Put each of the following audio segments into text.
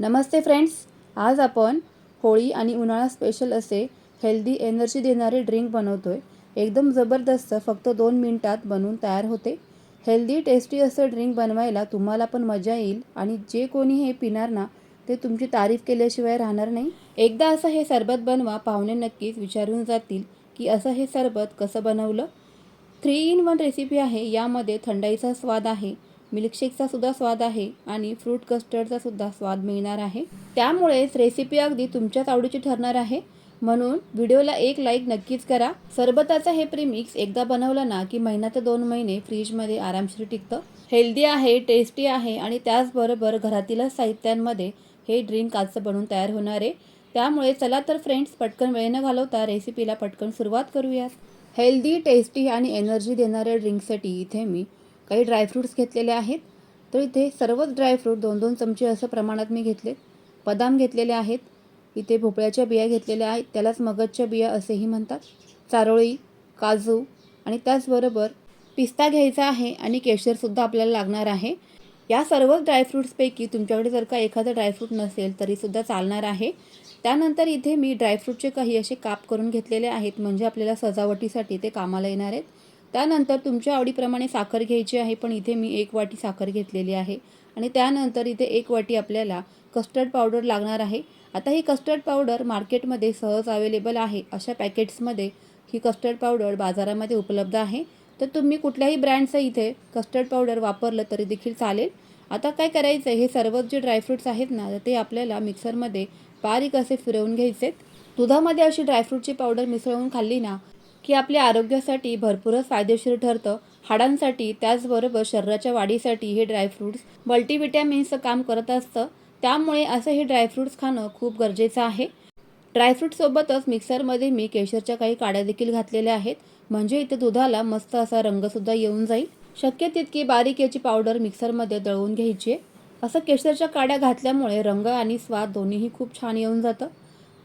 नमस्ते friends आज आपण होळी आणि उन्हाळा स्पेशल असे हेल्दी एनर्जी देणारे ड्रिंक बनवतो आहे एकदम जबरदस्त फक्त दोन मिनटात बनवून तयार होते. हेल्दी टेस्टी असं ड्रिंक बनवायला तुम्हाला पण मजा येईल आणि जे कोणी हे पिणार ना ते तुमची तारीफ केल्याशिवाय राहणार नाही. एकदा असं हे सरबत बनवा पाहुणे नक्कीच विचारून जातील की असं हे सरबत कसं बनवलं. थ्री इन वन रेसिपी आहे यामध्ये थंडाईचा स्वाद आहे मिल्कशेकचा सुद्धा स्वाद आहे आणि फ्रूट कस्टर्डचा सुद्धा स्वाद मिळणार आहे. त्यामुळेच रेसिपी अगदी तुमच्याच आवडीची ठरणार आहे. म्हणून व्हिडिओला एक लाईक नक्कीच करा. सरबताचा हे प्रीमिक्स एकदा बनवलं ना की महिना ते दोन महिने फ्रीजमध्ये आरामशीर टिकतं. हेल्दी आहे टेस्टी आहे आणि त्याचबरोबर घरातीलच साहित्यांमध्ये हे ड्रिंक आजचं बनवून तयार होणार आहे. त्यामुळे चला तर फ्रेंड्स पटकन वेळ न घालवता रेसिपीला पटकन सुरुवात करूयात. हेल्दी टेस्टी आणि एनर्जी देणाऱ्या ड्रिंकसाठी इथे मी काही ड्रायफ्रूट्स घेतलेले आहेत. तर इथे सर्वच ड्रायफ्रूट दोन दोन चमचे असं प्रमाणात मी घेतले बदाम घेतलेले आहेत. इथे भोपळ्याच्या बिया घेतलेल्या आहेत. त्यालाच मगजच्या बिया असेही म्हणतात. चारोळी काजू आणि त्याचबरोबर पिस्ता घ्यायचा आहे आणि केशरसुद्धा आपल्याला लागणार आहे. या सर्वच ड्रायफ्रूट्सपैकी तुमच्याकडे जर का एखादं ड्रायफ्रूट नसेल तरीसुद्धा चालणार आहे. त्यानंतर इथे मी ड्रायफ्रूटचे काही असे काप करून घेतलेले आहेत. म्हणजे आपल्याला सजावटीसाठी ते कामाला येणार आहेत. त्यानंतर तुमच्या आवडीप्रमाणे साखर घ्यायची आहे पण इथे मी एक वाटी साखर घेतलेली आहे. आणि त्यानंतर इथे एक वाटी आपल्याला कस्टर्ड पावडर लागणार आहे. आता ही कस्टर्ड पावडर मार्केटमध्ये सहज अवेलेबल आहे. अशा पॅकेट्समध्ये ही कस्टर्ड पावडर बाजारामध्ये उपलब्ध आहे. तर तुम्ही कुठल्याही ब्रँडचं इथे कस्टर्ड पावडर वापरलं तरी देखील चालेल. आता काय करायचं हे सर्व जे ड्रायफ्रूट्स आहेत ना ते आपल्याला मिक्सरमध्ये बारीक असे फिरवून घ्यायचे दुधामध्ये अशी ड्रायफ्रूटची पावडर मिसळून खाल्ली ना की आपल्या आरोग्यासाठी भरपूरच फायदेशीर ठरतं. हाडांसाठी त्याचबरोबर शरीराच्या वाढीसाठी हे ड्रायफ्रूट्स मल्टीविटॅमिन्सचं काम करत असतं. त्यामुळे असं हे ड्रायफ्रूट्स खाणं खूप गरजेचं आहे. ड्रायफ्रूटसोबतच मिक्सरमध्ये मी केशरच्या काही काड्या देखील घातलेल्या आहेत. म्हणजे इथे दुधाला मस्त असा रंगसुद्धा येऊन जाईल. शक्य तितकी बारीक याची पावडर मिक्सरमध्ये दळवून घ्यायची. आहे असं केशरच्या काड्या घातल्यामुळे रंग आणि स्वाद दोन्हीही खूप छान येऊन जातं.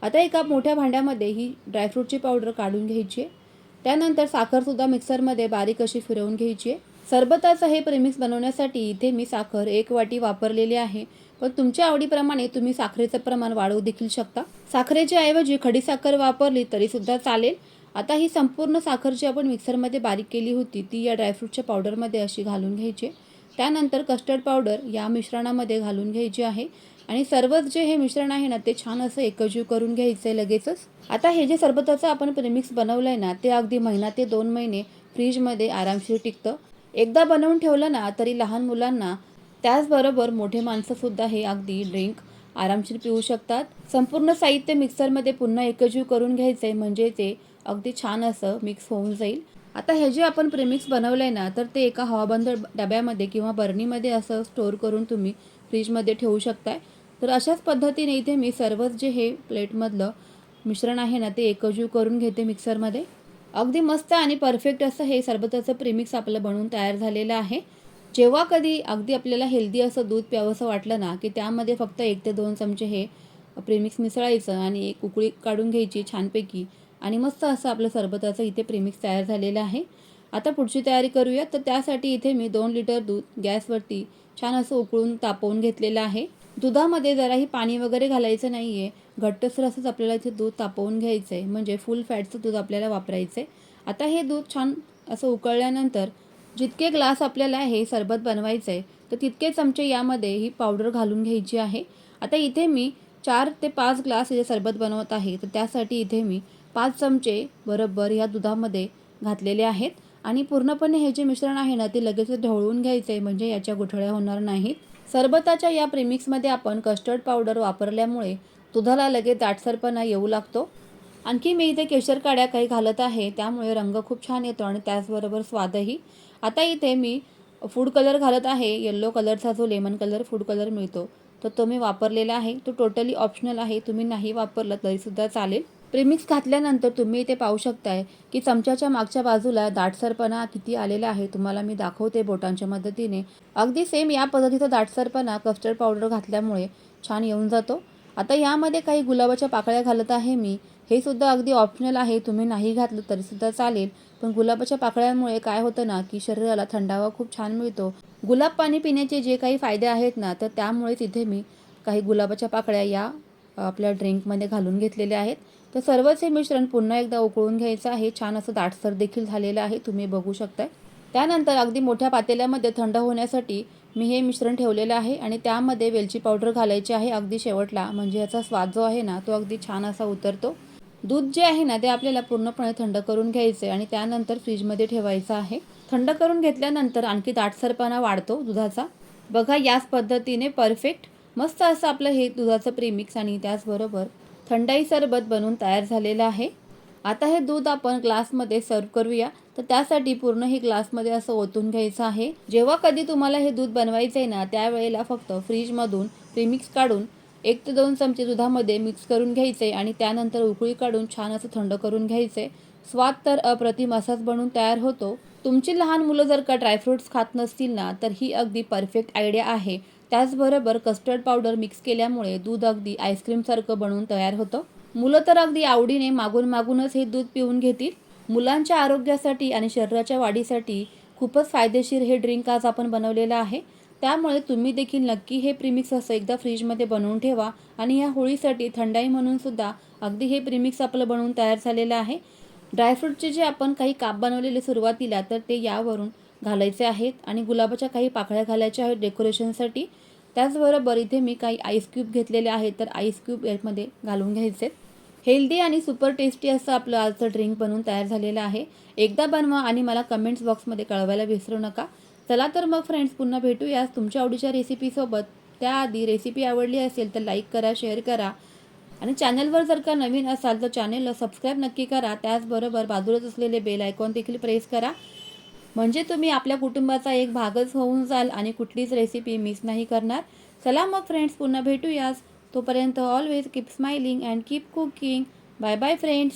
आता एका मोठ्या भांड्यामध्ये ही ड्रायफ्रूटची पावडर काढून घ्यायची. आहे त्यानंतर साखरसुद्धा मिक्सरमध्ये बारीक अशी फिरवून घ्यायची आहे. सरबताचं हे प्रेमिक्स बनवण्यासाठी इथे मी साखर एक वाटी वापरलेली आहे. पण तुमच्या आवडीप्रमाणे तुम्ही साखरेचं प्रमाण वाढवू देखील शकता. साखरेच्या ऐवजी खडी साखर वापरली तरीसुद्धा चालेल. आता ही संपूर्ण साखर जी आपण मिक्सरमध्ये बारीक केली होती ती या ड्रायफ्रूटच्या पावडरमध्ये अशी घालून घ्यायची त्यानंतर कस्टर्ड पावडर या मिश्रणामध्ये घालून घ्यायची आहे. आणि सर्वच जे हे मिश्रण आहे ना ते छान असं एकजीव करून घ्यायचं आहे लगेचच. आता हे जे सरबताचं आपण प्रेमिक्स बनवलं आहे ना ते अगदी महिना ते दोन महिने फ्रीजमध्ये आरामशीर टिकतं. एकदा बनवून ठेवलं ना तरी लहान मुलांना त्याचबरोबर मोठे माणसंसुद्धा हे अगदी ड्रिंक आरामशीर पिऊ शकतात. संपूर्ण साहित्य मिक्सरमध्ये पुन्हा एकजीव करून घ्यायचं आहे म्हणजे ते अगदी छान असं मिक्स होऊन जाईल. आता हे जे आपण प्रेमिक्स बनवलं आहे ना तर ते एका हवाबंद डब्यामध्ये किंवा बर्नीमध्ये असं स्टोअर करून तुम्ही फ्रीजमध्ये ठेवू शकताय. तर अशाच पद्धतीने इथे मी सर्वच जे हे प्लेटमधलं मिश्रण आहे ना ते एकजीव करून घेते मिक्सरमध्ये अगदी मस्त आणि परफेक्ट असं हे सरबताचं प्रिमिक्स आपलं बनवून तयार झालेलं आहे. जेव्हा कधी अगदी आपल्याला हेल्दी असं दूध प्यावंसं वाटलं ना की त्यामध्ये फक्त एक ते दोन चमचे हे प्रेमिक्स मिसळायचं आणि एक उकळी काढून घ्यायची छानपैकी आणि मस्त असं आपलं सरबताचं इथे प्रेमिक्स तयार झालेलं आहे. आता पुढची तयारी करूया तर त्यासाठी इथे मी दोन लिटर दूध गॅसवरती छान असं उकळून तापवून घेतलेलं आहे. दुधामध्ये जराही पाणी वगैरे घालायचं नाही आहे घट्टसर असंच आपल्याला इथे दूध तापवून घ्यायचं आहे म्हणजे फुल फॅटचं दूध आपल्याला वापरायचं आहे आता हे दूध छान असं उकळल्यानंतर जितके ग्लास आपल्याला हे सरबत बनवायचं आहे तर तितके चमचे यामध्ये ही पावडर घालून घ्यायची आहे. आता इथे मी चार ते पाच ग्लास इथे सरबत बनवत आहे तर त्यासाठी इथे मी पाच चमचे बरोबर या दुधामध्ये घातलेले आहेत. आणि पूर्णपणे हे जे मिश्रण आहे ना ते लगेच ढवळून घ्यायचं आहे म्हणजे याच्या गुठळ्या होणार नाहीत. सरबताच्या या प्रेमिक्समध्ये आपण कस्टर्ड पावडर वापरल्यामुळे दुधाला लगेच दाटसरपणा येऊ लागतो. आणखी मी इथे केशर काड्या काही घालत आहे त्यामुळे रंग खूप छान येतो आणि त्याचबरोबर स्वादही. आता इथे मी फूड कलर घालत आहे येल्लो कलरचा जो लेमन कलर फूड कलर मिळतो तर तो मी वापरलेला आहे. तो टोटली ऑप्शनल आहे तुम्ही नाही वापरलं तरीसुद्धा चालेल. प्रेमिक्स घातल्यानंतर तुम्ही इथे पाहू शकताय की चमच्याच्या मागच्या बाजूला दाटसरपणा किती आलेला आहे तुम्हाला मी दाखवते बोटांच्या मदतीने. अगदी सेम या पद्धतीचा दाटसरपणा कस्टर्ड पावडर घातल्यामुळे छान येऊन जातो. आता यामध्ये काही गुलाबाच्या पाकळ्या घालत आहे मी. हे सुद्धा अगदी ऑप्शनल आहे तुम्ही नाही घातलं तरीसुद्धा चालेल. पण गुलाबाच्या पाकळ्यांमुळे काय होतं ना की शरीराला थंडावा खूप छान मिळतो. गुलाब पाणी पिण्याचे जे काही फायदे आहेत ना तर त्यामुळे तिथे मी काही गुलाबाच्या पाकळ्या या आपल्या ड्रिंकमध्ये घालून घेतलेल्या आहेत. तर सर्वच हे मिश्रण पुन्हा एकदा उकळून घ्यायचं आहे. छान असं दाटसर देखील झालेलं आहे. तुम्ही बघू शकताय. त्यानंतर अगदी मोठ्या पातेल्यामध्ये थंड होण्यासाठी मी हे मिश्रण ठेवलेलं आहे आणि त्यामध्ये वेलची पावडर घालायची आहे अगदी शेवटला. म्हणजे याचा स्वाद जो आहे ना तो अगदी छान असा उतरतो. दूध जे आहे ना ते आपल्याला पूर्णपणे थंड करून घ्यायचे आणि त्यानंतर फ्रीजमध्ये ठेवायचं आहे. थंड करून घेतल्यानंतर आणखी दाटसरपणा वाढतो दुधाचा. बघा याच पद्धतीने परफेक्ट मस्त असं आपलं हे दुधाचं प्रीमिक्स आणि त्याचबरोबर थंडाई सरबत बनून तयार झालेलं आहे. आता हे दूध आपण ग्लासमध्ये सर्व करूया. तर त्यासाठी पूर्ण हे ग्लासमध्ये असं ओतून घ्यायचं आहे. जेव्हा कधी तुम्हाला हे दूध बनवायचं आहे ना त्यावेळेला फक्त फ्रीजमधून प्रीमिक्स काढून एक ते दोन चमचे दुधामध्ये मिक्स करून घ्यायचे आणि त्यानंतर उकळी काढून छान असं थंड करून घ्यायचे. स्वाद तर अप्रतिम असाच बनून तयार होतो. तुमची लहान मुलं जर का ड्रायफ्रुट्स खात नसतील ना तर ही अगदी परफेक्ट आयडिया आहे. त्याचबरोबर कस्टर्ड पावडर मिक्स केल्यामुळे दूध अगदी आईस्क्रीमसारखं बनून तयार होतं. मुलं तर अगदी आवडीने मागून मागूनच हे दूध पिऊन घेतील. मुलांच्या आरोग्यासाठी आणि शरीराच्या वाढीसाठी खूपच फायदेशीर हे ड्रिंक आज आपण बनवलेलं आहे. त्यामुळे तुम्ही देखील नक्की हे प्रीमिक्स असं एकदा फ्रीजमध्ये बनवून ठेवा आणि या होळीसाठी थंडाई म्हणून सुद्धा अगदी हे प्रिमिक्स आपलं बनवून तयार झालेलं आहे. ड्रायफ्रूटचे जे आपण काही काप बनवलेले सुरुवातीला तर ते यावरून घालायचे आहेत आणि गुलाबाच्या काही पाकळ्या घालायच्या आहेत डेकोरेशनसाठी. त्याचबरोबर इथे मी काही आईस क्यूब घेतलेले आहेत तर आईस क्यूब यामध्ये घालून घ्यायचे. हेल्दी आणि सुपर टेस्टी असं आपलं आजचं ड्रिंक बनवून तयार झालेलं आहे. एकदा बनवा आणि मला कमेंट्स बॉक्समध्ये कळवायला विसरू नका. चला तर मग फ्रेंड्स पुन्हा भेटूयास तुमच्या आवडीच्या रेसिपीसोबत त्याआधी रेसिपी आवडली असेल तर लाईक करा शेअर करा. आणि चॅनलवर जर का नवीन असाल तर चॅनलला सबस्क्राईब नक्की करा. त्याचबरोबर बाजूलाच असलेले बेल आयकॉन देखील प्रेस करा. म्हणजे तुम्ही आपल्या कुटुंबाचा एक भागच होऊन जाल आणि कुठलीच रेसिपी मिस नाही करणार. चला मग फ्रेंड्स पुन्हा भेटूयास तोपर्यंत always keep smiling and keep cooking bye bye friends